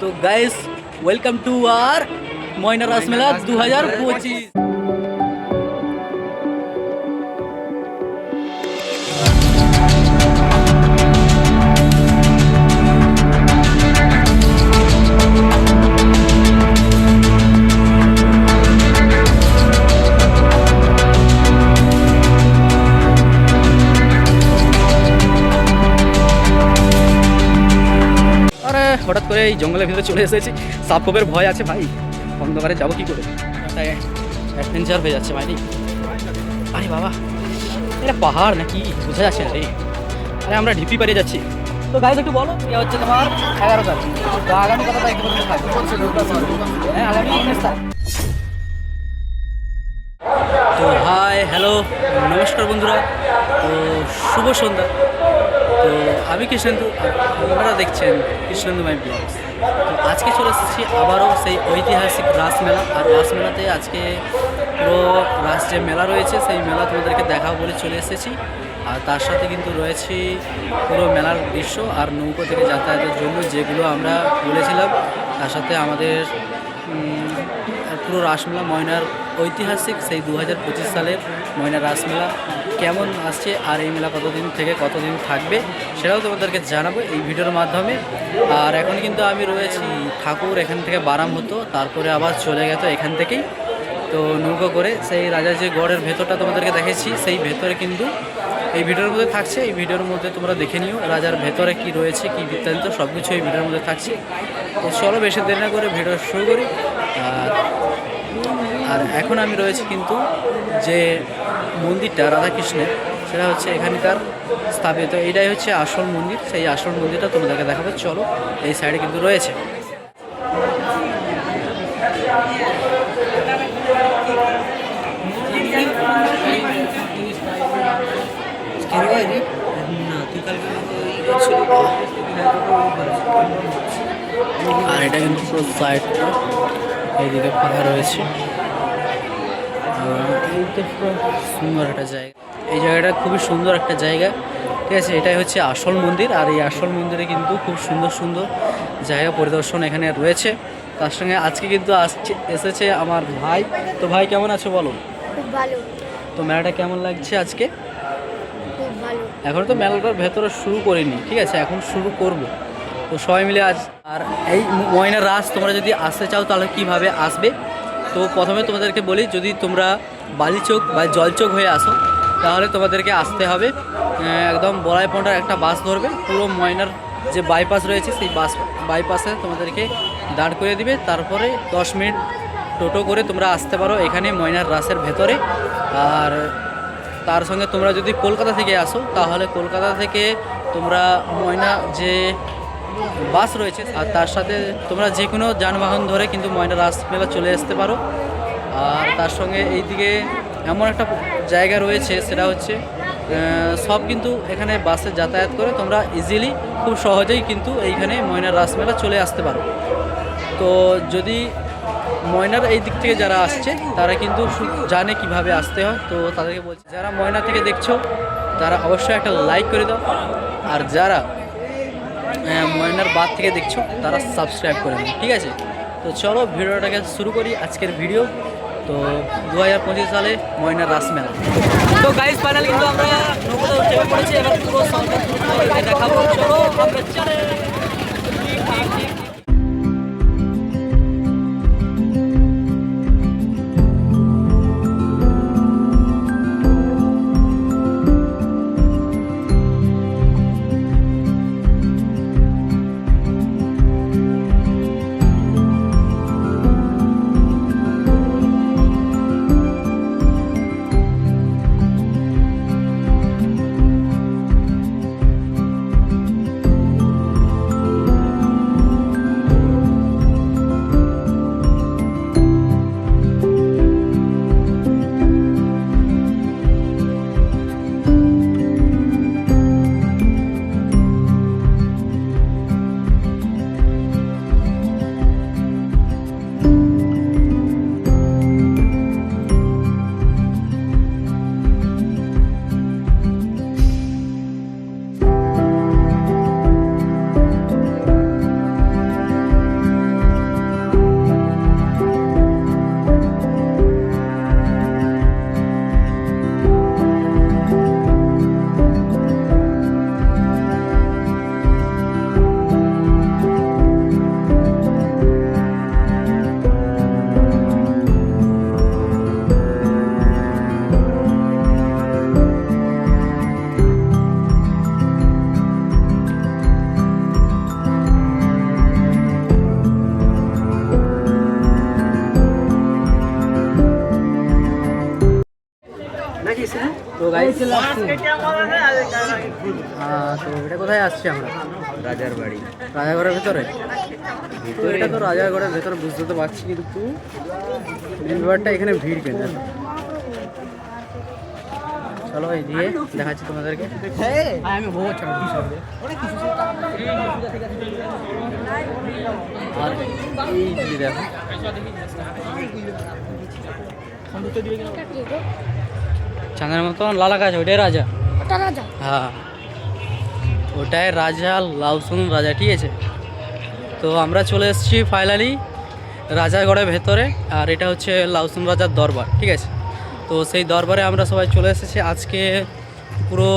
তো guys welcome to আর ময়না রাসমেলা দু হাজার পঁচিশ হঠাৎ করে এই জঙ্গলের ভিতরে চলে এসেছি। সাপকোপের ভয় আছে ভাই। অন্ধকারে যাব কি করে? তাই অ্যাডভেঞ্চার হয়ে যাচ্ছে ভাই আরে বাবা, এটা পাহাড় নাকি? বোঝা যাচ্ছে না রে। আরে আমরা ঢিপি পাড়িয়ে যাচ্ছি। তো গাইজ একটু বলো হচ্ছে তোমার এগারো তারিখ তো আগামী তারিখ পর্যন্ত হ্যাঁ আগামী তো হাই হ্যালো নমস্কার বন্ধুরা। তো শুভ সন্ধ্যা। আমি কৃষ্ণেন্দু, আপনারা দেখছেন কৃষ্ণেন্দু মাই ব্লগস তো আজকে চলে এসেছি আবারও সেই ঐতিহাসিক রাসমেলা আর রাসমেলাতে আজকে পুরো রাস যে মেলা রয়েছে, সেই মেলা তোমাদেরকে দেখাবো বলে চলে এসেছি। আর তার সাথে কিন্তু রয়েছে পুরো মেলার দৃশ্য আর নৌকো থেকে যাতায়াতের জন্য যেগুলো আমরা বলেছিলাম। তার সাথে আমাদের পুরো রাসমেলা ময়নার ঐতিহাসিক সেই দু হাজার পঁচিশ সালের ময়নার রাসমেলা কেমন আসছে আর এই মেলা কতদিন থেকে কতদিন থাকবে সেটাও তোমাদেরকে জানাব এই ভিডিওর মাধ্যমে। আর এখন কিন্তু আমি রয়েছি ঠাকুর এখান থেকে বারাম হতো তারপরে আবার চলে গেতো এখান থেকেই। তো নৌকো করে সেই রাজার যে গড়ের ভেতরটা তোমাদেরকে দেখেছি, সেই ভেতরে কিন্তু এই ভিডিওর মধ্যে থাকছে। এই ভিডিওর মধ্যে তোমরা দেখে নিও রাজার ভেতরে কি রয়েছে, কি বৃত্তান্ত সব কিছু এই ভিডিওর মধ্যে থাকছে। তো চলো বেশি দেরি না করে ভিডিও শুরু করি। আর এখন আমি রয়েছি কিন্তু যে মন্দিরটা রাধাকৃষ্ণের, সেটা হচ্ছে এখানকার স্থাপিত। এটাই হচ্ছে আসল মন্দির, সেই আসল মন্দিরটা তোমাদেরকে দেখাবো। চলো, এই সাইডে কিন্তু রয়েছে। আর এটা কিন্তু পুরো সাইডটা এইদিকে ফাঁকা রয়েছে। পুরো সুন্দর একটা জায়গা। এই জায়গাটা খুবই সুন্দর একটা জায়গা। ঠিক আছে এটাই হচ্ছে আসল মন্দির। আর এই আসল মন্দিরে কিন্তু খুব সুন্দর সুন্দর জায়গা পরিদর্শন এখানে রয়েছে। তার সঙ্গে আজকে কিন্তু আসছে এসেছে আমার ভাই। তো ভাই কেমন আছো বলো? খুব ভালো। তো মেলাটা কেমন লাগছে আজকে? খুব ভালো। এখন তো মেলাটার ভেতরে শুরু করিনি ঠিক আছে? এখন শুরু করব। তো সবাই মিলে আজ আর এই ময়না রাস তোমরা যদি আসতে চাও তাহলে কীভাবে আসবে? তো প্রথমে তোমাদেরকে বলি যদি তোমরা বালিচোক বা জলচোক হয়ে আসো, তাহলে তোমাদেরকে আসতে হবে। একদম বড়াই পন্ডার একটা বাস ধরবে, পুরো ময়নার যে বাইপাস রয়েছে সেই বাস বাইপাসে তোমাদেরকে দাঁড় করে দিবে। তারপরে দশ মিনিট টোটো করে তোমরা আসতে পারো এখানে ময়নার রাসের ভেতরে। আর তার সঙ্গে তোমরা যদি কলকাতা থেকে আসো, তাহলে কলকাতা থেকে তোমরা ময়না যে বাস রয়েছে, আর তার সাথে তোমরা যে কোনো যানবাহন ধরে কিন্তু ময়না রাস মেলা চলে আসতে পারো। আর তার সঙ্গে এইদিকে এমন একটা জায়গা রয়েছে, সেটা হচ্ছে সব কিন্তু এখানে বাসে যাতায়াত করে তোমরা ইজিলি খুব সহজেই কিন্তু এইখানে ময়নার রাসমেলা চলে আসতে পারো। তো যদি ময়নার এই দিক থেকে যারা আসছে, তারা কিন্তু জানে কীভাবে আসতে হয়। তো তাদেরকে বলছি, যারা ময়না থেকে দেখছ, তারা অবশ্যই একটা লাইক করে দাও। আর যারা ময়নার বাদ থেকে দেখছ, তারা সাবস্ক্রাইব করে নাও ঠিক আছে? তো চলো, ভিডিওটাকে শুরু করি আজকের ভিডিও তো দু হাজার পঁচিশ সালে ময়নার রাসমেলা তো গাইস ফাইনাল কিন্তু আমরা নৌকোতে চেপে পড়েছি। এবার পুরো দেখাবো। চলো, আমরা গাইস তো এটা কোথায় আসছি আমরা রাজার বাড়ি রাজাগড়ের ভেতরে তো এটা তো রাজাগড়ের ভেতরে বুঝতে তো পারছি কিন্তু ব্যাপারটা এখানে ভিড় কেন? চলো এই দিয়ে দেখাচ্ছি তোমাদেরকে আমি আর এই দেখো চাঁদের মতন লালা গাছ ওইটাই রাজা ওটা রাজা হ্যাঁ ওটাই রাজা লাউসুন রাজা ঠিক আছে তো আমরা চলে এসেছি ফাইনালি রাজাগড়ের ভেতরে আর এটা হচ্ছে লাউসুন রাজার দরবার ঠিক আছে তো সেই দরবারে আমরা সবাই চলে এসেছি আজকে পুরো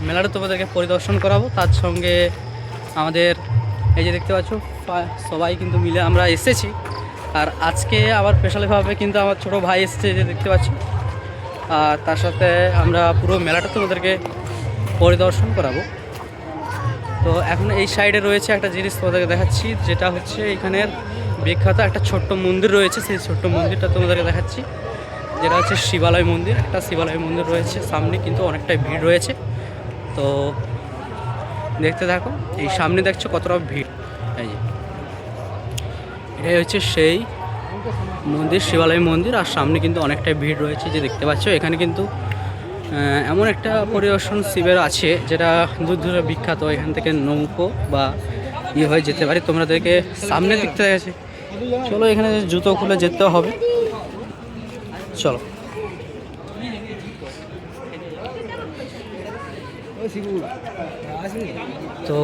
মেলাটা তোমাদেরকে পরিদর্শন করাবো তার সঙ্গে আমাদের এই যে দেখতে পাচ্ছ সবাই কিন্তু মিলে আমরা এসেছি আর আজকে আবার স্পেশালিভাবে কিন্তু আমার ছোটো ভাই এসেছে যে দেখতে পাচ্ছ আর তার সাথে আমরা পুরো মেলাটা তোমাদেরকে পরিদর্শন করাবো। তো এখন এই সাইডে রয়েছে একটা জিনিস তোমাদেরকে দেখাচ্ছি, যেটা হচ্ছে এখানের বিখ্যাত একটা ছোট্ট মন্দির রয়েছে। সেই ছোট্ট মন্দিরটা তোমাদেরকে দেখাচ্ছি, যেটা হচ্ছে শিবালয় মন্দির। একটা শিবালয় মন্দির রয়েছে, সামনে কিন্তু অনেকটাই ভিড় রয়েছে। তো দেখতে থাকো, এই সামনে দেখছ কতটা ভিড়। এই যে। এটাই হচ্ছে সেই মন্দির, শিবালয় মন্দির, আর সামনে কিন্তু অনেকটাই ভিড় রয়েছে, যে দেখতে পাচ্ছ। এখানে কিন্তু এমন একটা পরিদর্শন শিবের আছে, যেটা দূর দূরে বিখ্যাত। এখান থেকে নৌকো বা ইয়ে হয়ে যেতে পারে। তোমাদেরকে সামনে দেখতে গেছে চলো, এখানে জুতো খুলে যেতে হবে। চলো। তো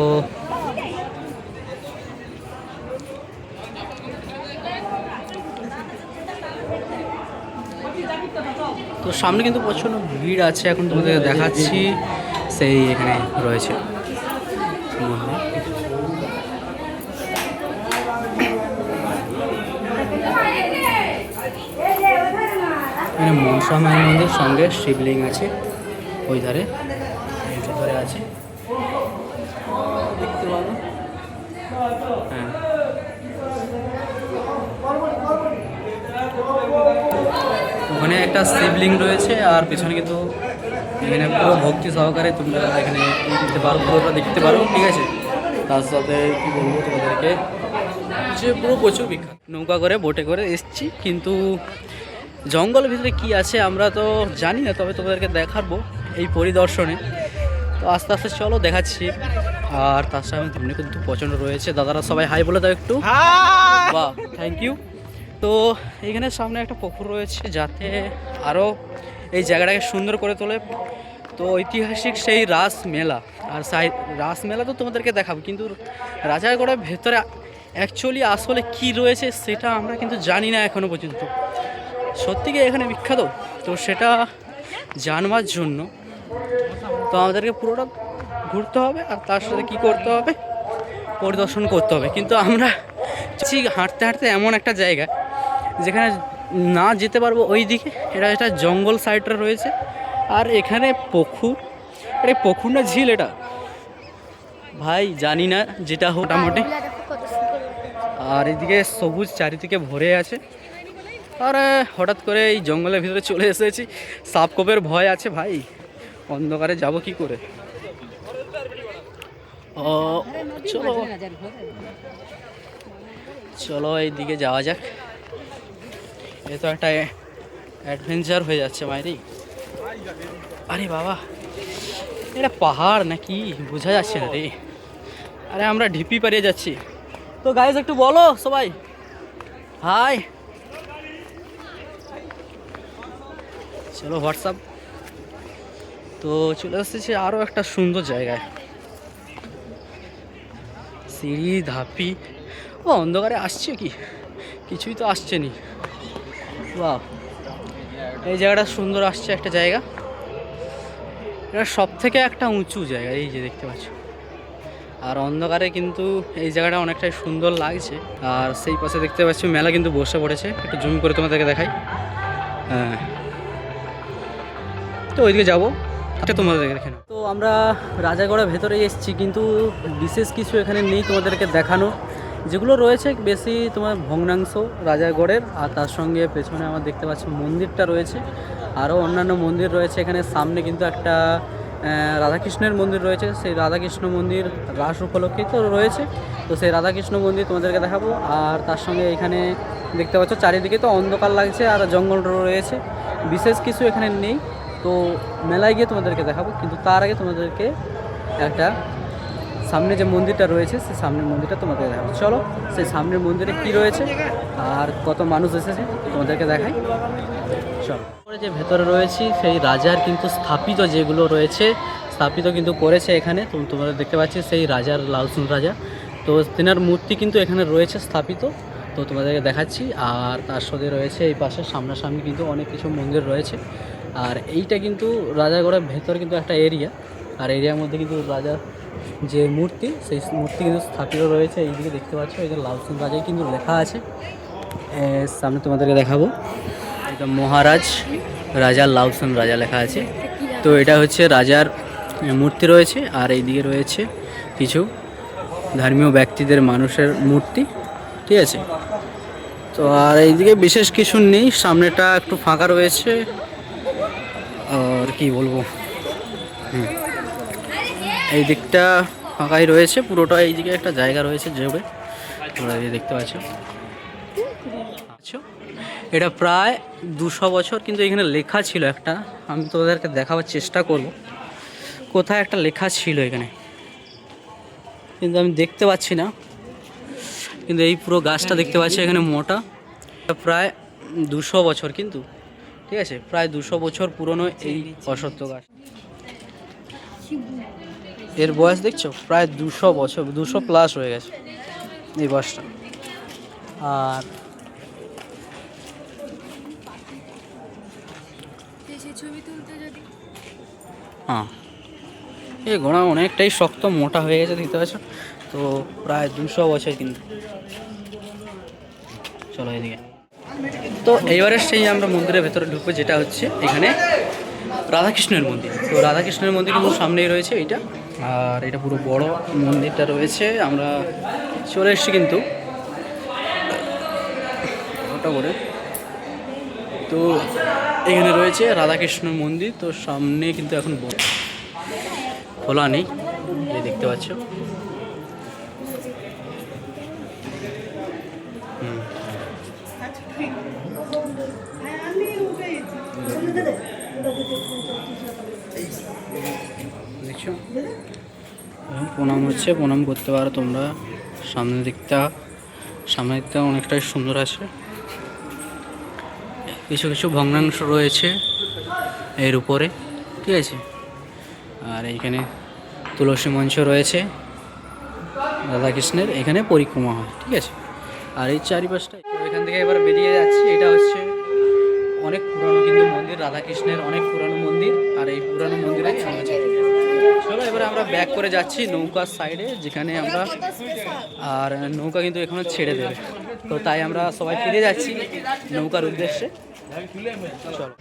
তো সামনে কিন্তু প্রচণ্ড ভিড় আছে, এখন তোমাদের দেখাচ্ছি। সেই এখানে রয়েছে। মনসা মায়ের মন্দির, সঙ্গে শিবলিঙ্গ আছে ওই ধারে আছে। দেখতে পাবো? হ্যাঁ। ওখানে একটা শিবলিঙ্গ রয়েছে আর পেছনে কিন্তু এখানে পুরো ভক্তি সহকারে তোমরা এখানে দেখতে পারো পুরোটা দেখতে পারো ঠিক আছে? তার সাথে কী বলব তোমাদেরকে? যে পুরো প্রচুর বিখ্যাত। নৌকা করে বোটে করে এসছি কিন্তু জঙ্গলের ভিতরে কি আছে আমরা তো জানি না তবে তোমাদেরকে দেখাবো এই পরিদর্শনে। তো আস্তে আস্তে চলো দেখাচ্ছি। আর তার সামনে কিন্তু প্রচণ্ড রয়েছে। দাদারা সবাই হাই বলে দাও একটু। বাহ থ্যাংক ইউ তো এখানে সামনে একটা পুকুর রয়েছে যাতে আরও এই জায়গাটাকে সুন্দর করে তোলে। তো ঐতিহাসিক সেই রাস মেলা। আর সাই রাস মেলা তো তোমাদেরকে দেখাবো, কিন্তু রাজারগড়ের ভেতরে অ্যাকচুয়ালি আসলে কি রয়েছে সেটা আমরা কিন্তু জানি না এখনও পর্যন্ত। সত্যি কি এখানে বিখ্যাত? তো সেটা জানবার জন্য তো আমাদেরকে পুরোটা ঘুরতে হবে আর তার সাথে কী করতে হবে? পরিদর্শন করতে হবে। কিন্তু আমরা হাঁটতে হাঁটতে এমন একটা জায়গা যেখানে না যেতে পারব ওই দিকে। এটা একটা জঙ্গল সাইডটা রয়েছে। আর এখানে পুকুর এটা পুকুর না ঝিল এটা? ভাই, জানি না যেটা মোটামুটি। আর এদিকে সবুজ চারিদিকে ভরে আছে। আর, হঠাৎ করে এই জঙ্গলের ভিতরে চলে এসেছি। সাপকোপের ভয় আছে ভাই। অন্ধকারে যাব কি করে? ও, চলো। চলো, এইদিকে যাওয়া যাক। এ তো একটা অ্যাডভেঞ্চার হয়ে যাচ্ছে মাইরি। আরে বাবা, এটা পাহাড় নাকি? বোঝা যাচ্ছে না রে। আরে আমরা ঢিপি পারিয়ে যাচ্ছি। তো গাইজ একটু বলো সবাই। হাই চলো হোয়াটসঅ্যাপ। তো চলে এসেছি আরও একটা সুন্দর জায়গায়। সিঁড়ি, ধাপি। ও, অন্ধকারে আসছে কি? কিছুই তো আসছে নি। বাহ। এই জায়গাটা সুন্দর আসছে একটা জায়গা। এটা সব থেকে একটা উঁচু জায়গা, এই যে দেখতে পাচ্ছ। আর অন্ধকারে কিন্তু এই জায়গাটা অনেকটাই সুন্দর লাগছে। আর সেই পাশে দেখতে পাচ্ছি, মেলা কিন্তু বসে পড়েছে। একটু জুম করে তোমাদেরকে দেখাই। হ্যাঁ। তো ওইদিকে যাব। এটা তোমাদেরকে দেখে তো আমরা রাজাগড়ের ভেতরে এসেছি, কিন্তু বিশেষ কিছু এখানে নেই তোমাদেরকে দেখানো যেগুলো রয়েছে, বেশি তোমার ভগ্নাংশ রাজাগড়ের, আর তার সঙ্গে পেছনে আমার দেখতে পাচ্ছি মন্দিরটা রয়েছে। আরও অন্যান্য মন্দির রয়েছে, এখানে সামনে কিন্তু একটা রাধাকৃষ্ণের মন্দির রয়েছে। সেই রাধাকৃষ্ণ মন্দির রাস উপলক্ষে তো রয়েছে। তো সেই রাধাকৃষ্ণ মন্দির তোমাদেরকে দেখাবো। আর তার সঙ্গে এখানে দেখতে পাচ্ছ, চারিদিকে তো অন্ধকার লাগছে, আর জঙ্গল রয়েছে। বিশেষ কিছু এখানে নেই। তো মেলায় গিয়ে তোমাদেরকে দেখাবো, কিন্তু তার আগে তোমাদেরকে একটা সামনে যে মন্দিরটা রয়েছে সেই সামনের মন্দিরটা তোমাদের দেখাবো। চলো সেই সামনের মন্দিরে কি রয়েছে আর কত মানুষ এসেছে, তোমাদেরকে দেখাই। চলো। যে ভেতরে রয়েছি, সেই রাজার কিন্তু স্থাপিত যেগুলো রয়েছে, স্থাপিত কিন্তু করেছে এখানে। তোমরা দেখতে পাচ্ছি, সেই রাজার লালসুন রাজা। তো তেনার মূর্তি কিন্তু এখানে রয়েছে স্থাপিত। তো তোমাদেরকে দেখাচ্ছি, আর তার সাথে রয়েছে এই পাশে সামনাসামনি কিন্তু অনেক কিছু মন্দির রয়েছে। আর এইটা কিন্তু রাজাগড়ের ভেতর কিন্তু একটা এরিয়া আর এরিয়ার মধ্যে কিন্তু রাজার যে মূর্তি, সেই মূর্তি কিন্তু স্থাপিত রয়েছে। এইদিকে দেখতে পাচ্ছ, এই যে লালসুন রাজাই কিন্তু লেখা আছে। সামনে তোমাদেরকে দেখাবো। এটা মহারাজ, রাজা লাউসন রাজা লেখা আছে। তো এটা হচ্ছে রাজার মূর্তি রয়েছে, আর এইদিকে রয়েছে কিছু ধর্মীয় ব্যক্তিদের মানুষের মূর্তি, ঠিক আছে? তো আর এইদিকে বিশেষ কিছু নেই, সামনেটা একটু ফাঁকা রয়েছে। আর কি বলব? হুম। এই দিকটা ফাঁকাই রয়েছে, পুরোটা এইদিকে একটা জায়গা রয়েছে জবে তোমরা এই দেখতে পাচ্ছ। আচ্ছা এটা প্রায় দুশো বছর কিন্তু এখানে লেখা ছিল একটা, আমি তোমাদেরকে দেখাবার চেষ্টা করব। কোথায় একটা লেখা ছিল এখানে? কিন্তু আমি দেখতে পাচ্ছি না। কিন্তু এই পুরো গাছটা দেখতে পাচ্ছি, এখানে মোটা। প্রায় দুশো বছর কিন্তু, ঠিক আছে? প্রায় দুশো বছর পুরনো এই অসত্য গাছ। এর বয়স দেখছ? প্রায় দুশো বছর দুশো প্লাস হয়ে গেছে এই বাসটা আর হ্যাঁ। এই ঘোড়া অনেকটাই শক্ত মোটা হয়ে গেছে দেখতে পাচ্ছ? তো প্রায় দুশো বছর কিন্তু। চলো এদিকে। তো এইবারে সেই আমরা মন্দিরের ভেতরে ঢুকবো যেটা হচ্ছে এখানে রাধাকৃষ্ণের মন্দির। তো রাধাকৃষ্ণের মন্দির কিন্তু সামনেই রয়েছে এইটা। আর এটা পুরো বড় মন্দিরটা রয়েছে। আমরা চলে এসেছি কিন্তু। করে। তো এখানে রয়েছে রাধাকৃষ্ণ মন্দির। তো সামনে কিন্তু এখন খোলা নেই। এই দেখতে পাচ্ছ। হুম। দেখছ? এখন প্রণাম হচ্ছে, প্রণাম করতে পারো তোমরা। সামনের দিকটা সামনের দিকটা অনেকটাই সুন্দর আছে। কিছু কিছু ভগ্নাংশ রয়েছে এর উপরে, ঠিক আছে? আর এইখানে তুলসী মঞ্চ রয়েছে, রাধাকৃষ্ণের। এখানে পরিক্রমা হয়, ঠিক আছে? আর এই চারিপাশটা এখান থেকে এবার বেরিয়ে যাচ্ছি। এটা হচ্ছে অনেক পুরানো কিন্তু মন্দির, রাধাকৃষ্ণের অনেক পুরানো মন্দির। আর এই পুরানো মন্দিরে আমরা। চলো, এবারে আমরা ব্যাক করে যাচ্ছি নৌকার সাইডে যেখানে আমরা, আর নৌকা কিন্তু এখনও ছেড়ে দেবে। তো তাই আমরা সবাই ফিরে যাচ্ছি নৌকার উদ্দেশ্যে। চলো।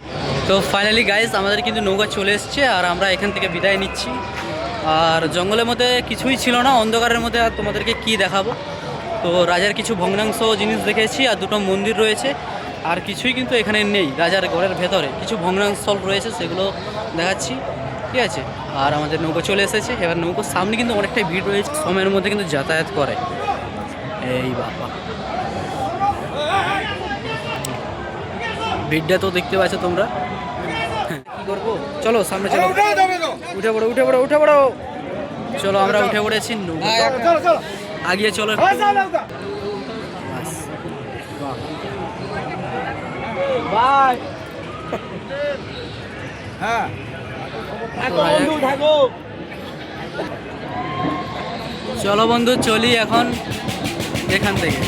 তো ফাইনালি গাইজ আমাদের কিন্তু নৌকা চলে এসছে, আর আমরা এখান থেকে বিদায় নিচ্ছি। আর জঙ্গলের মধ্যে কিছুই ছিল না, অন্ধকারের মধ্যে আর তোমাদেরকে কি দেখাবো? তো রাজার কিছু ভগ্নাংশ জিনিস দেখেছি, আর দুটো মন্দির রয়েছে, আর কিছুই কিন্তু এখানে নেই, রাজার ঘরের ভেতরে। কিছু ভগ্নাংশল রয়েছে, সেগুলো দেখাচ্ছি। ঠিক আছে? আর আমাদের নৌকো চলে এসেছে। এবার নৌকোর সামনে কিন্তু অনেকটাই ভিড় রয়েছে। সময়ের মধ্যে কিন্তু যাতায়াত করে। এই বাবা। ভিড়টা তো দেখতে পাচ্ছ তোমরা। হ্যাঁ, কি করব? চলো সামনে চলো। উঠে পড়ো উঠে পড়ো উঠে পড়ো চলো আমরা উঠে পড়েছি নৌকো আগিয়ে চলো। একটু। বাস। চলো বন্ধু চলি এখন এখান থেকে।